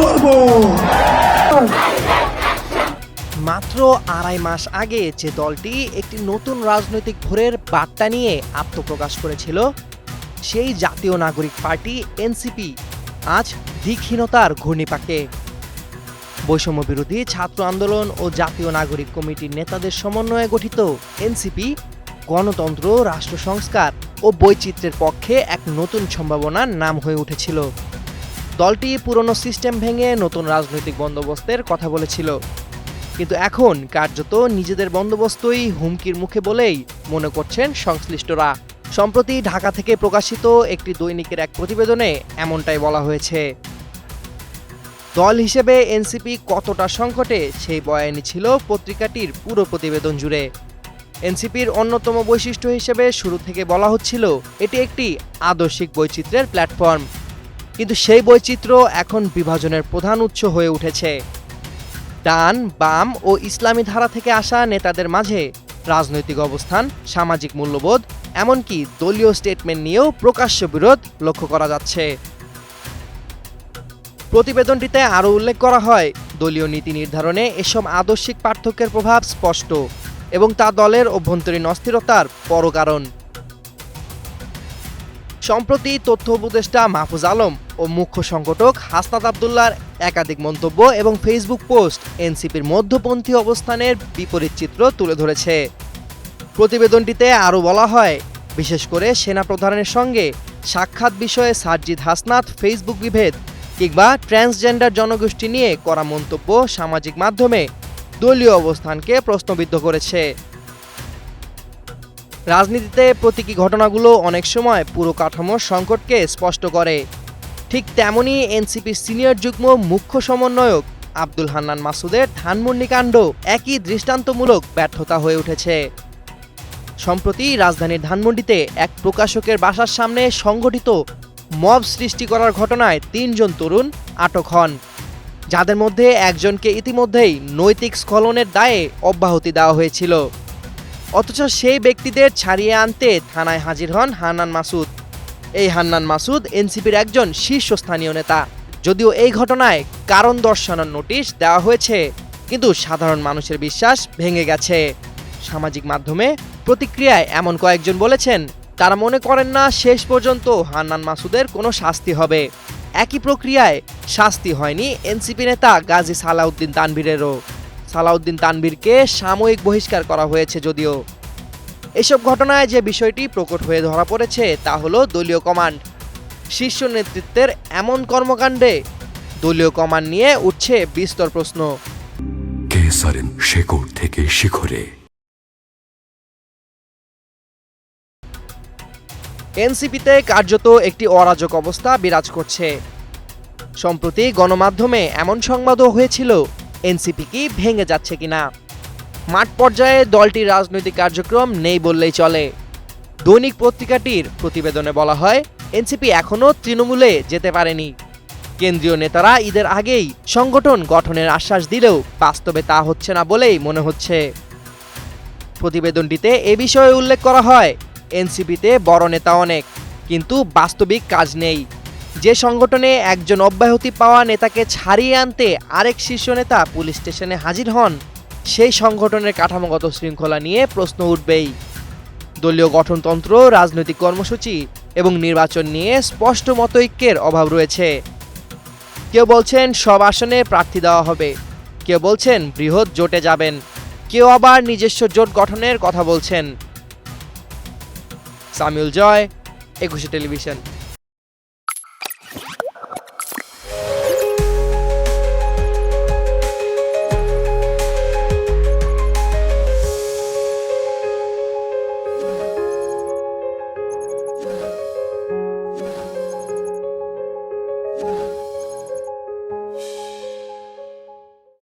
লড়বো। মাত্র আড়াই মাস আগে যে দলটি একটি নতুন রাজনৈতিক ভোরের বার্তা নিয়ে আত্মপ্রকাশ করেছিল, সেই জাতীয় নাগরিক পার্টি এনসিপি আজ দিকহীনতার ঘূর্ণিপাকে। বৈষম্য বিরোধী ছাত্র আন্দোলন ও জাতীয় নাগরিক কমিটির নেতাদের সমন্বয়ে গঠিত এনসিপি, গণতন্ত্র, রাষ্ট্র সংস্কার ও বৈচিত্র্যের পক্ষে এক নতুন সম্ভাবনার নাম হয়ে উঠেছিল। দলটি পুরনো সিস্টেম ভেঙে নতুন রাজনৈতিক বন্দোবস্তের কথা বলেছিল। কিন্তু এখন কার্যত নিজেদের বন্দোবস্তই হুমকির মুখে বলেই মনে করছেন সংশ্লিষ্টরা। সম্প্রতি ঢাকা থেকে প্রকাশিত একটি দৈনিকের এক প্রতিবেদনে এমনটাই বলা হয়েছে। দল হিসেবে এনসিপি কতটা সংকটে সেই বয়ানি ছিল পত্রিকাটির পুরো প্রতিবেদন জুড়ে। এনসিপির অন্যতম বৈশিষ্ট্য হিসেবে শুরু থেকে বলা হচ্ছিল, এটি একটি আদর্শিক বৈচিত্র্যের প্ল্যাটফর্ম। কিন্তু সেই বৈচিত্র্য এখন বিভাজনের প্রধান উৎস হয়ে উঠেছে। ডান, বাম ও ইসলামী ধারা থেকে আসা নেতাদের মাঝে রাজনৈতিক অবস্থান, সামাজিক মূল্যবোধ, এমনকি দলীয় স্টেটমেন্ট নিয়েও প্রকাশ্য বিরোধ লক্ষ্য করা যাচ্ছে। প্রতিবেদনটিতে আরও উল্লেখ করা হয়, দলীয় নীতি নির্ধারণে এসব আদর্শিক পার্থক্যের প্রভাব স্পষ্ট এবং তা দলের অভ্যন্তরীণ অস্থিরতার বড় কারণ। সম্প্রতি তথ্য উপদেষ্টা মাহফুজ আলম ও মুখ্য সংগঠক হাসনাত আবদুল্লার একাধিক মন্তব্য এবং ফেসবুক পোস্ট এনসিপির মধ্যপন্থী অবস্থানের বিপরীত চিত্র তুলে ধরেছে। প্রতিবেদনটিতে আরও বলা হয়, বিশেষ করে সেনা প্রধানের সঙ্গে সাক্ষাৎ বিষয়ে সার্জিদ হাসনাত ফেসবুক বিভেদ কিংবা ট্রান্সজেন্ডার জনগোষ্ঠী নিয়ে করা মন্তব্য সামাজিক মাধ্যমে দলীয় অবস্থানকে প্রশ্নবিদ্ধ করেছে। রাজনীতিতে প্রতীকী ঘটনাগুলো অনেক সময় পুরো কাঠামোর সংকটকে স্পষ্ট করে। ঠিক তেমনই এনসিপির সিনিয়র যুগ্ম মুখ্য সমন্বয়ক আব্দুল হান্নান মাসুদের ধানমন্ডি কাণ্ড একই দৃষ্টান্তমূলক ব্যর্থতা হয়ে উঠেছে। সম্প্রতি রাজধানীর ধানমন্ডিতে এক প্রকাশকের বাসার সামনে সংঘটিত মব সৃষ্টি করার ঘটনায় তিনজন তরুণ আটক হন। যাদের মধ্যে একজনকে ইতিমধ্যেই নৈতিক স্খলনের দায়ে অব্যাহতি দেওয়া হয়েছিল। অথচ সেই ব্যক্তিদের ছাড়িয়ে আনতে থানায় হাজির হন হান্নান মাসুদ। এই হান্নান মাসুদ এনসিপির একজন শীর্ষস্থানীয় নেতা। যদিও এই ঘটনায় কারণ দর্শানোর নোটিশ দেওয়া হয়েছে, কিন্তু সাধারণ মানুষের বিশ্বাস ভেঙে গেছে। সামাজিক মাধ্যমে প্রতিক্রিয়ায় এমন কয়েকজন বলেছেন, তারা মনে করেন না শেষ পর্যন্ত হান্নান মাসুদের কোনো শাস্তি হবে। একই প্রক্রিয়ায় শাস্তি হয়নি এনসিপি নেতা গাজী সালাউদ্দিন তানভীরেরও। সালাউদ্দিন তানভীরকে সাময়িক বহিষ্কার করা হয়েছে যদিও। এসব ঘটনায় যে বিষয়টি প্রকট হয়ে ধরা পড়েছে তা হলো দলীয় কমান্ড। শীর্ষ নেতৃত্বের এমন কর্মকাণ্ডে দলীয় কমান্ড নিয়ে উঠছে বিস্তর প্রশ্ন। শেকড় থেকে শিখরে। এনসিপিতে কার্যত একটি অরাজক অবস্থা বিরাজ করছে। সম্প্রতি গণমাধ্যমে এমন সংবাদও হয়েছিল। এনসিপি কি ভেঙে যাচ্ছে কিনা? মাঠ পর্যায়ে দলটির রাজনৈতিক কার্যক্রম নেই বললেই চলে। দৈনিক পত্রিকাটির প্রতিবেদনে বলা হয়, এনসিপি এখনও তৃণমূলে যেতে পারেনি। কেন্দ্রীয় নেতারা ঈদের আগেই সংগঠন গঠনের আশ্বাস দিলেও বাস্তবে তা হচ্ছে না বলেই মনে হচ্ছে। প্রতিবেদনটিতে এ বিষয়ে উল্লেখ করা হয়, এনসিপিতে বড় নেতা অনেক, কিন্তু বাস্তবিক কাজ নেই। যে সংগঠনে একজন অব্যাহতি পাওয়া নেতাকে ছাড়িয়ে আনতে আরেক শীর্ষ নেতা পুলিশ স্টেশনে হাজির হন, সেই সংগঠনের কাঠামোগত শৃঙ্খলা নিয়ে প্রশ্ন উঠবেই। দলীয় গঠনতন্ত্র, রাজনৈতিক কর্মসূচি এবং নির্বাচন নিয়ে স্পষ্ট মতৈক্যের অভাব রয়েছে। কেউ বলছেন সব আসনে প্রার্থী দেওয়া হবে, কেউ বলছেন বৃহৎ জোটে যাবেন, কেউ আবার নিজস্ব জোট গঠনের কথা বলছেন। সামিউল জয়, একুশে টেলিভিশন।